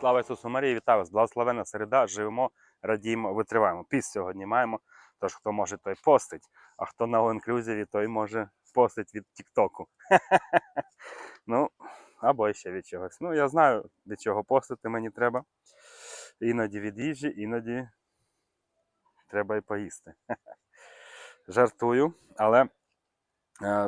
Слава Ісусу Марії, вітаю вас! Благословена середа, живемо, радіємо, витриваємо. Піс сьогодні маємо. Тож хто може, той постить, а хто на all-inclusive, той може постить від Тіктоку. ну, або ще від чогось. Ну, я знаю, від чого постити мені треба. Іноді від їжі, іноді треба і поїсти. Жартую, але е,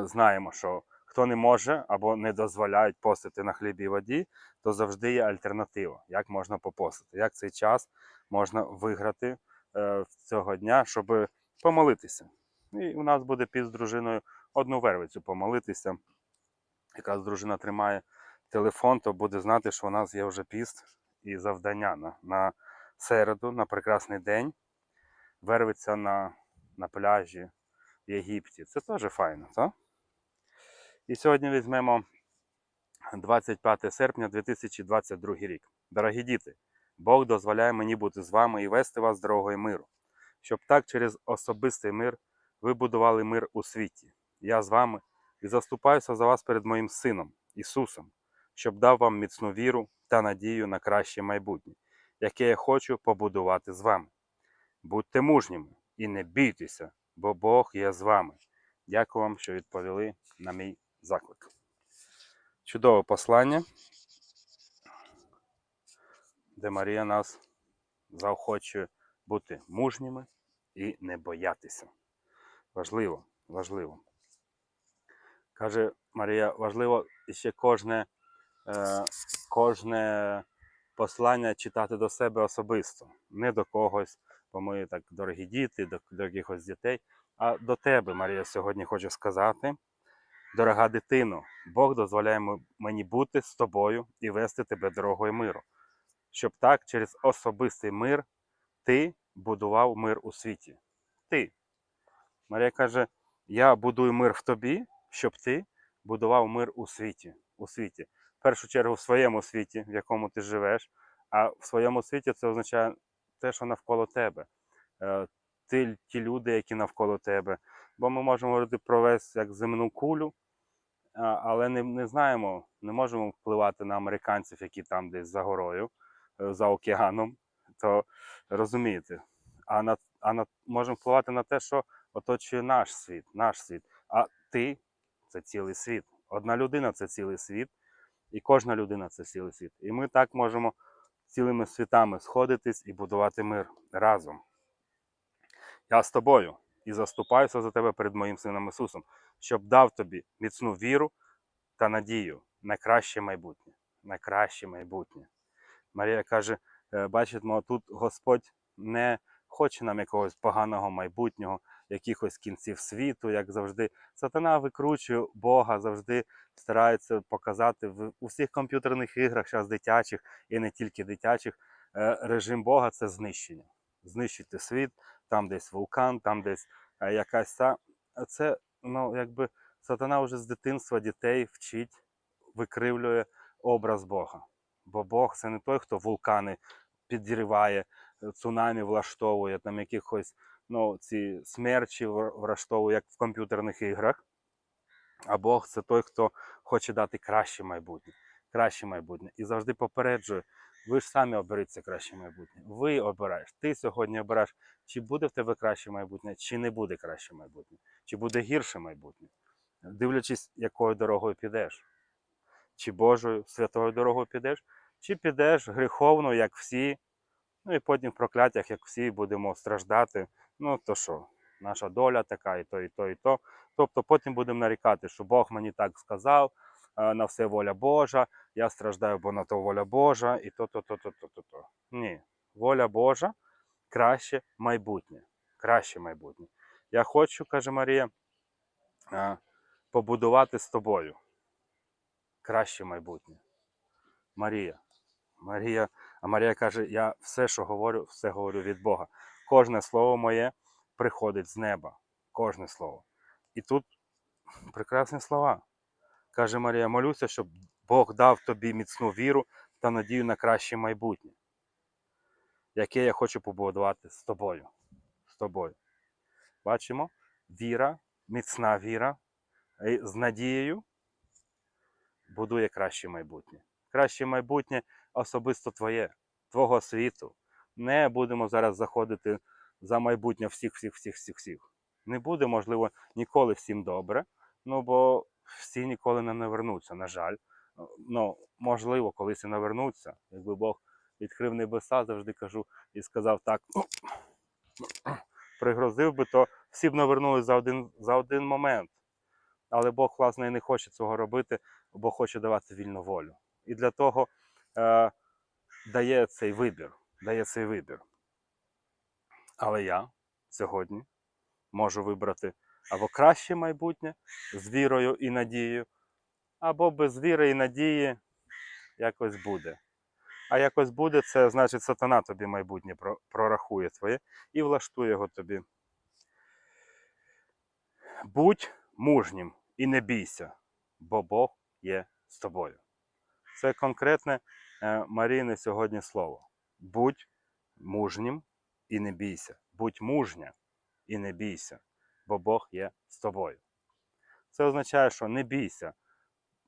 знаємо, що хто не може або не дозволяють постити на хлібі і воді, то завжди є альтернатива, як можна попостити, як цей час можна виграти е, цього дня, щоб помолитися. І у нас буде під з дружиною одну вервицю помолитися. Якраз дружина тримає телефон, то буде знати, що у нас є вже піст і завдання на, на середу, на прекрасний день. Вервиться на, на пляжі в Єгипті. Це теж файно, так? І сьогодні візьмемо 25 серпня 2022 рік. Дорогі діти, Бог дозволяє мені бути з вами і вести вас дорогою миру, щоб так через особистий мир ви будували мир у світі. Я з вами і заступаюся за вас перед моїм Сином, Ісусом, щоб дав вам міцну віру та надію на краще майбутнє, яке я хочу побудувати з вами. Будьте мужніми і не бійтеся, бо Бог є з вами. Дякую вам, що відповіли на мій заклик. Чудове послання, де Марія нас заохочує бути мужніми і не боятися. Важливо, важливо. Каже Марія, важливо ще кожне, е, кожне послання читати до себе особисто, не до когось, бо ми так дорогі діти, до, до якихось дітей, а до тебе, Марія, сьогодні хочу сказати. Дорога дитино, Бог дозволяє мені бути з тобою і вести тебе дорогою миру, щоб так через особистий мир ти будував мир у світі. Ти. Марія каже: Я будую мир в тобі, щоб ти будував мир у світі. У світі. В першу чергу в своєму світі, в якому ти живеш, а в своєму світі це означає те, що навколо тебе. Е, ті люди, які навколо тебе. Бо ми можемо говорити про весь як земну кулю, але не, не знаємо, не можемо впливати на американців, які там десь за горою, е, за океаном, то розумієте. А на, а на можемо впливати на те, що оточує наш світ, наш світ. А ти це цілий світ. Одна людина це цілий світ, і кожна людина це цілий світ. І ми так можемо цілими світами сходитись і будувати мир разом. Я з тобою і заступаюся за тебе перед моїм сином Ісусом, щоб дав тобі міцну віру та надію на краще майбутнє. На краще майбутнє. Марія каже: «Е, бачимо, тут Господь не хоче нам якогось поганого майбутнього, якихось кінців світу, як завжди. Сатана викручує Бога, завжди старається показати в усіх комп'ютерних іграх, зараз дитячих і не тільки дитячих. е, Режим Бога це знищення. Знищити світ, там десь вулкан, там десь е, якась та. Це ну, якби сатана вже з дитинства дітей вчить, викривлює образ Бога. Бо Бог це не той, хто вулкани підриває, е, цунамі влаштовує, там якихось ну, ці смерчі влаштовує, як в комп'ютерних іграх. А Бог це той, хто хоче дати краще майбутнє. Краще майбутнє. І завжди попереджує, ви ж самі оберіть це краще майбутнє. Ви обираєш. Ти сьогодні обираєш, чи буде в тебе краще майбутнє, чи не буде краще майбутнє, чи буде гірше майбутнє. Дивлячись, якою дорогою підеш. Чи Божою святою дорогою підеш, чи підеш гріховно, як всі, ну і потім в прокляттях, як всі, будемо страждати. Ну то що, наша доля така, і то, і то, і то. Тобто потім будемо нарікати, що Бог мені так сказав, на все воля Божа, я страждаю, бо на то воля Божа, і то, то, то, то, то, то. Ні, воля Божа краще майбутнє. Краще майбутнє. Я хочу, каже Марія, побудувати з тобою краще майбутнє. Марія. Марія, а Марія каже: я все, що говорю, все говорю від Бога. Кожне слово моє приходить з неба. Кожне слово. І тут прекрасні слова. Каже Марія, молюся, щоб Бог дав тобі міцну віру та надію на краще майбутнє, яке я хочу побудувати з тобою. З тобою. Бачимо, віра, міцна віра з надією будує краще майбутнє. Краще майбутнє особисто твоє, твого світу. Не будемо зараз заходити за майбутнє всіх, всіх, всіх, всіх, всіх. Не буде, можливо, ніколи всім добре, ну бо всі ніколи не навернуться, на жаль. Ну, можливо, колись і навернуться. Якби Бог відкрив небеса, завжди кажу, і сказав так, пригрозив би, то всі б навернулись за один, за один момент. Але Бог, власне, і не хоче цього робити, бо хоче давати вільну волю. І для того е, дає цей вибір. Дає цей вибір. Але я сьогодні можу вибрати або краще майбутнє з вірою і надією, або без віри і надії якось буде. А якось буде, це значить сатана тобі майбутнє прорахує твоє і влаштує його тобі. Будь мужнім і не бійся, бо Бог є з тобою. Це конкретне е, Марійне сьогодні слово. Будь мужнім і не бійся. Будь мужня і не бійся, бо Бог є з тобою. Це означає, що не бійся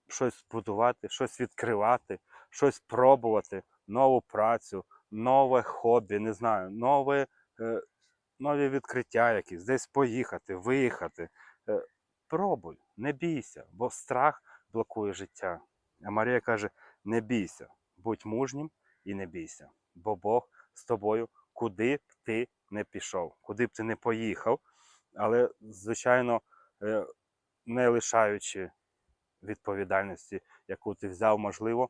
щось будувати, щось відкривати, щось пробувати, нову працю, нове хобі, не знаю, нове, е, нові відкриття якісь, десь поїхати, виїхати. Е, пробуй, не бійся, бо страх блокує життя. А Марія каже: не бійся, будь мужнім і не бійся, бо Бог з тобою, куди б ти не пішов, куди б ти не поїхав, але, звичайно, е, не лишаючи відповідальності, яку ти взяв, можливо,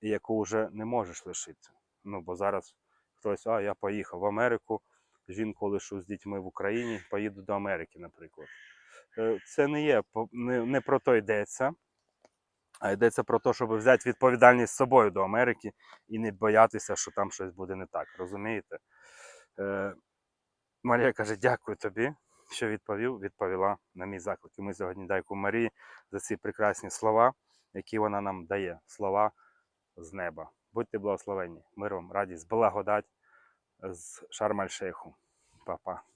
і яку вже не можеш лишити. Ну, бо зараз хтось, а я поїхав в Америку, жінку лишу з дітьми в Україні, поїду до Америки, наприклад. Е, Це не є не, не про то йдеться, а йдеться про те, щоб взяти відповідальність з собою до Америки і не боятися, що там щось буде не так. Розумієте? Е, Марія каже: дякую тобі, що відповів, відповіла на мій заклик. І ми сьогодні дякуємо Марії за ці прекрасні слова, які вона нам дає. Слова з неба. Будьте благословенні. Мир вам, радість, благодать з Шарм-Аль-Шейху. Па-па.